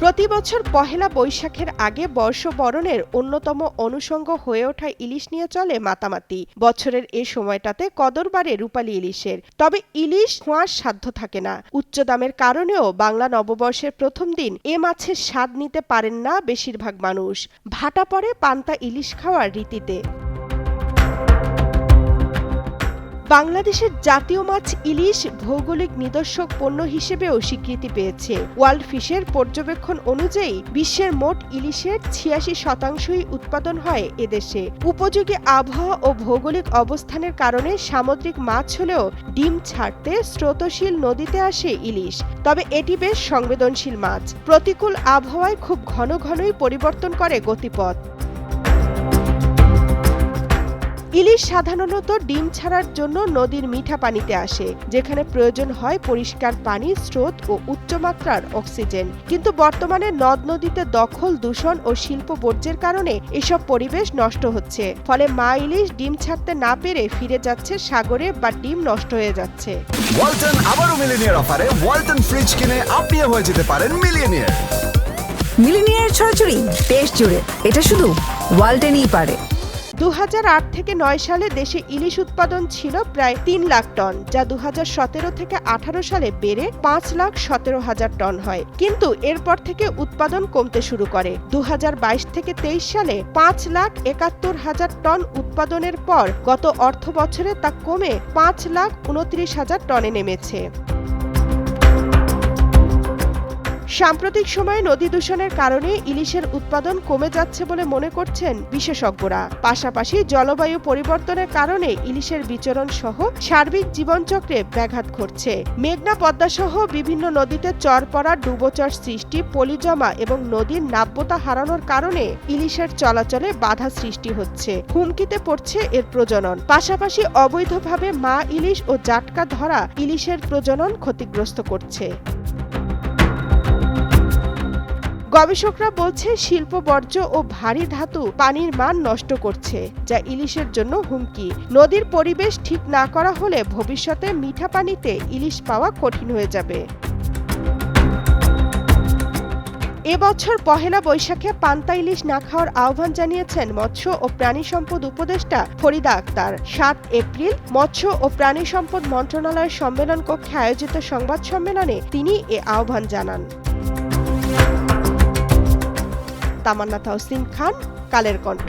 প্রতি বছর পহেলা বৈশাখের আগে বর্ষবরণের অন্যতম অনুষঙ্গ হয়ে ওঠা ইলিশ নিয়ে চলে মাতামাতি। বছরের এ সময়টাতে কদর বাড়ে রূপালী ইলিশের। তবে ইলিশ খোঁয়ার সাধ্য থাকে না। উচ্চ দামের কারণেও বাংলা নববর্ষের প্রথম দিন এ মাছের স্বাদ নিতে পারেন না বেশিরভাগ মানুষ। ভাটা পড়ে পান্তা ইলিশ খাওয়ার রীতিতে। বাংলাদেশের জাতীয় মাছ ইলিশ ভৌগোলিক নিদর্শক পণ্য হিসেবেও স্বীকৃতি পেয়েছে। ওয়ার্ল্ড ফিশের পর্যবেক্ষণ অনুযায়ী, বিশ্বের মোট ইলিশের ছিয়াশি শতাংশই উৎপাদন হয় এদেশে। উপযোগী আবহাওয়া ও ভৌগোলিক অবস্থানের কারণে সামুদ্রিক মাছ হলেও ডিম ছাড়তে স্রোতশীল নদীতে আসে ইলিশ, তবে এটি বেশ সংবেদনশীল মাছ। প্রতিকূল আবহাওয়ায় খুব ঘন ঘনই পরিবর্তন করে গতিপথ। ইলিশ সাধারণত ডিম ছাড়ার জন্য নদীর মিঠা পানিতে আসে যেখানে প্রয়োজন হয় পরিষ্কার পানি স্রোত ও উচ্চমাত্রার অক্সিজেন। কিন্তু বর্তমানে নদ নদীতে দখল দূষণ ও শিল্প বর্জ্যের কারণে এসব পরিবেশ নষ্ট হচ্ছে। ফলে মা ইলিশ ডিম ছাড়তে না পেরে ফিরে যাচ্ছে সাগরে বা ডিম নষ্ট হয়ে যাচ্ছে। ওয়ালটন আবারও মিলিনিয়ার অফারে ওয়ালটন ফ্রিজ কিনে আপনিও হয়ে যেতে পারেন মিলিয়নিয়ার মিলিনিয়ার ছড়াছড়ি দেশ জুড়ে এটা শুধু ওয়ালটেনই পারে। দু হাজার আট থেকে নয় সালে দেশে ইলিশ উৎপাদন ছিল প্রায় তিন লাখ টন, যা দু হাজার সতেরো থেকে আঠারো সালে বেড়ে পাঁচ লাখ সতেরো হাজার টন হয়। কিন্তু এরপর থেকে উৎপাদন কমতে শুরু করে। দু হাজার বাইশ থেকে তেইশ সালে পাঁচ লাখ একাত্তর হাজার টন উৎপাদনের পর গত অর্থ বছরে তা কমে পাঁচ লাখ উনত্রিশ হাজার টনে নেমেছে। সাম্প্রতিক সময়ে নদী দূষণের কারণে ইলিশের উৎপাদন কমে যাচ্ছে বলে মনে করছেন বিশেষজ্ঞরা। পাশাপাশি জলবায়ু পরিবর্তনের কারণে ইলিশের বিচরণ সহ সার্বিক জীবনচক্রে ব্যাঘাত ঘটছে। মেঘনা পদ্মা সহ বিভিন্ন নদীতে চর পড়া ডুবোচর সৃষ্টি, পলিজমা এবং নদীর নাব্যতা হারানোর কারণে ইলিশের চলাচলে বাধা সৃষ্টি হচ্ছে। হুমকিতে পড়ছে এর প্রজনন। পাশাপাশি অবৈধভাবে মা ইলিশ ও জাটকা ধরা ইলিশের প্রজনন ক্ষতিগ্রস্ত করছে। গবেষকরা বলছে, শিল্প বর্জ্য ও ভারী ধাতু পানির মান নষ্ট করছে, যা ইলিশের জন্য হুমকি। নদীর পরিবেশ ঠিক না করা হলে ভবিষ্যতে মিঠা পানিতে ইলিশ পাওয়া কঠিন হয়ে যাবে। এবছর পহেলা বৈশাখে পান্তা ইলিশ না খাওয়ার আহ্বান জানিয়েছেন মৎস্য ও প্রাণী সম্পদ উপদেষ্টা ফরিদা আক্তার। সাত এপ্রিল মৎস্য ও প্রাণী সম্পদ মন্ত্রণালয়ের সম্মেলন কক্ষে আয়োজিত সংবাদ সম্মেলনে তিনি এ আহ্বান জানান। তামান্না তাহসিন খান কালের কণ্ঠ।